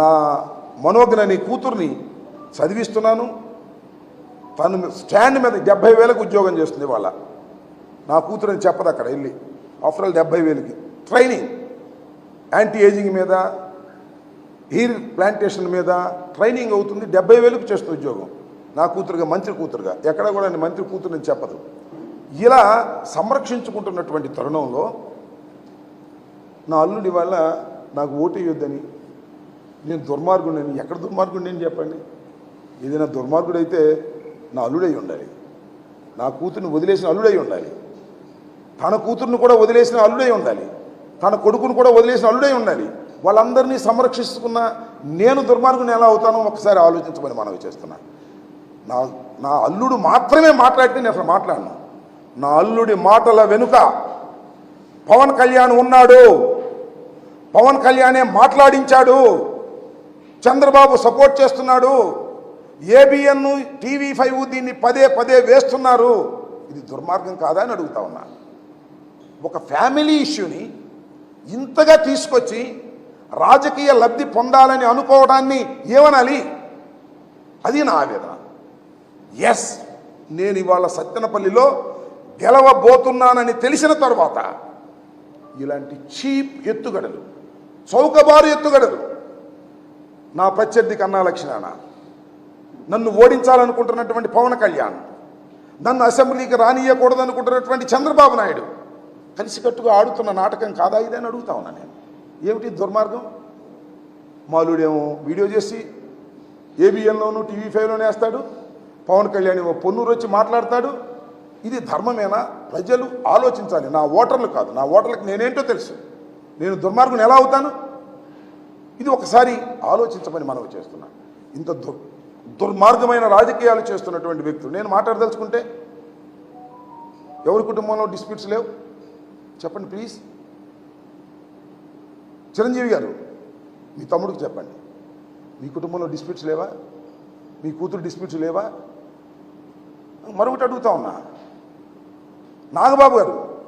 నా మనోజ్ఞ అనే కూతుర్ని చదివిస్తున్నాను. తను స్టాండ్ మీద డెబ్బై వేలకు ఉద్యోగం చేస్తుంది వాళ్ళ నా కూతురు అని చెప్పదు అక్కడ వెళ్ళి. ఆఫ్టర్ ఆల్ డెబ్బై వేలకి. ట్రైనింగ్ యాంటీ ఏజింగ్ మీద హీర్ ప్లాంటేషన్ మీద ట్రైనింగ్ అవుతుంది. డెబ్బై వేలకు చేస్తుంది ఉద్యోగం. నా కూతురుగా మంత్రి కూతురుగా. ఎక్కడ కూడా నేను మంత్రి కూతురు అని చెప్పదు. ఇలా సంరక్షించుకుంటున్నటువంటి తరుణంలో నా అల్లుడి వల్ల నాకు ఓటు వేయొద్దని నేను దుర్మార్గుడిని ఎక్కడ దుర్మార్గుడిని నేను చెప్పండి? ఏదైనా దుర్మార్గుడైతే నా అల్లుడై ఉండాలి. నా కూతుర్ని వదిలేసిన అల్లుడై ఉండాలి. తన కూతుర్ని కూడా వదిలేసిన అల్లుడై ఉండాలి. తన కొడుకును కూడా వదిలేసిన అల్లుడై ఉండాలి. వాళ్ళందరినీ సంరక్షిస్తున్న నేను దుర్మార్గుని ఎలా అవుతానో ఒకసారి ఆలోచించమని మనవి చేస్తున్నా. నా నా అల్లుడు మాత్రమే మాట్లాడితే నేను అసలు మాట్లాడను. నా అల్లుడి మాటల వెనుక పవన్ కళ్యాణ్ ఉన్నాడు. పవన్ కళ్యాణే మాట్లాడించాడు. చంద్రబాబు సపోర్ట్ చేస్తున్నాడు. ఏబిఎన్ టీవీ ఫైవ్ దీన్ని పదే పదే వేస్తున్నారు. ఇది దుర్మార్గం కాదా అని అడుగుతా ఉన్నా. ఒక ఫ్యామిలీ ఇష్యూని ఇంతగా తీసుకొచ్చి రాజకీయ లబ్ధి పొందాలని అనుకోవడాన్ని ఏమనాలి? అది నా ఆవేదన. ఎస్ నేను ఇవాళ సత్యనపల్లిలో గెలవబోతున్నానని తెలిసిన తర్వాత ఇలాంటి చీప్ ఎత్తుగడలు చౌకబారు ఎత్తుగడలు నా ప్రత్యర్థి కన్నా లక్ష్మణ నన్ను ఓడించాలనుకుంటున్నటువంటి పవన్ కళ్యాణ్. నన్ను అసెంబ్లీకి రానియకూడదు అనుకుంటున్నటువంటి చంద్రబాబు నాయుడు. కలిసికట్టుగా ఆడుతున్న నాటకం కాదా ఇదని అడుగుతా ఉన్నా నేను. ఏమిటి దుర్మార్గం? మాలుడేమో వీడియో చేసి ఏబిఎన్లోనూ టీవీ ఫైవ్లోనే వేస్తాడు. పవన్ కళ్యాణ్ ఏమో పొన్నూరు వచ్చి మాట్లాడతాడు. ఇది ధర్మమేనా? ప్రజలు ఆలోచించాలి. నా ఓటర్లు కాదు. నా ఓటర్లకు నేనేంటో తెలుసు. నేను దుర్మార్గుని ఎలా అవుతాను? ఇది ఒకసారి ఆలోచించమని మనవి చేస్తున్నా. ఇంత దుర్ దుర్మార్గమైన రాజకీయాలు చేస్తున్నటువంటి వ్యక్తులు. నేను మాట్లాడదలుచుకుంటే ఎవరి కుటుంబంలో డిస్ప్యూట్స్ లేవు? చెప్పండి ప్లీజ్. చిరంజీవి గారు మీ తమ్ముడికి చెప్పండి. మీ కుటుంబంలో డిస్ప్యూట్స్ లేవా? మీ కూతురు డిస్ప్యూట్స్ లేవా? మరొకటి అడుగుతా ఉన్నా. నాగబాబు గారు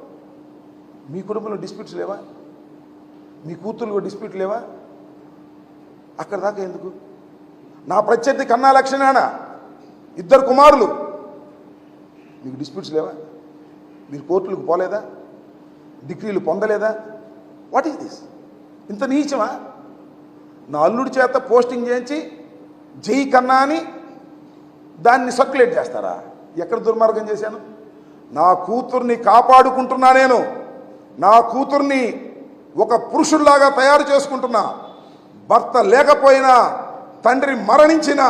మీ కుటుంబంలో డిస్ప్యూట్స్ లేవా? మీ కూతురు డిస్ప్యూట్ లేవా? అక్కడ దాకా ఎందుకు? నా ప్రత్యర్థి కన్నా లక్షణాన ఇద్దరు కుమారులు. మీకు డిస్ప్యూట్స్ లేవా? మీరు కోర్టులకు పోలేదా? డిగ్రీలు పొందలేదా? వాట్ ఈస్ దిస్ ఇంత నీచమా? నా అల్లుడి చేత పోస్టింగ్ చేయించి జై కన్నా అని దాన్ని సర్క్యులేట్ చేస్తారా? ఎక్కడ దుర్మార్గం చేశాను? నా కూతుర్ని కాపాడుకుంటున్నా నేను. నా కూతుర్ని ఒక పురుషుల్లాగా తయారు చేసుకుంటున్నా. భర్త లేకపోయినా తండ్రి మరణించినా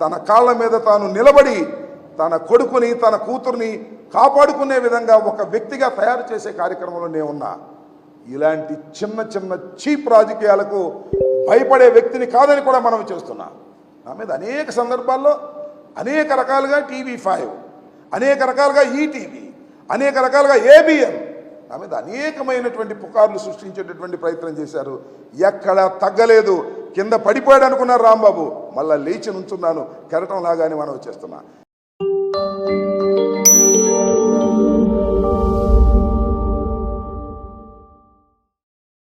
తన కాళ్ళ మీద తాను నిలబడి తన కొడుకుని తన కూతుర్ని కాపాడుకునే విధంగా ఒక వ్యక్తిగా తయారు చేసే కార్యక్రమంలో నేను ఉన్నా. ఇలాంటి చిన్న చిన్న చీప్ రాజకీయాలకు భయపడే వ్యక్తిని కాదని కూడా మనం చేస్తున్నా. నా మీద అనేక సందర్భాల్లో అనేక రకాలుగా టీవీ ఫైవ్ అనేక రకాలుగా ఈటీవీ అనేక రకాలుగా ఏబిఎన్ నా మీద అనేకమైనటువంటి పుకార్లు సృష్టించేటటువంటి ప్రయత్నం చేశారు. ఎక్కడ తగ్గలేదు. కింద పడిపోయాడు అనుకున్నారు రాంబాబు. మళ్ళీ లేచి నుంచున్నాను. కెరటం లాగానే మనం వచ్చేస్తున్నా.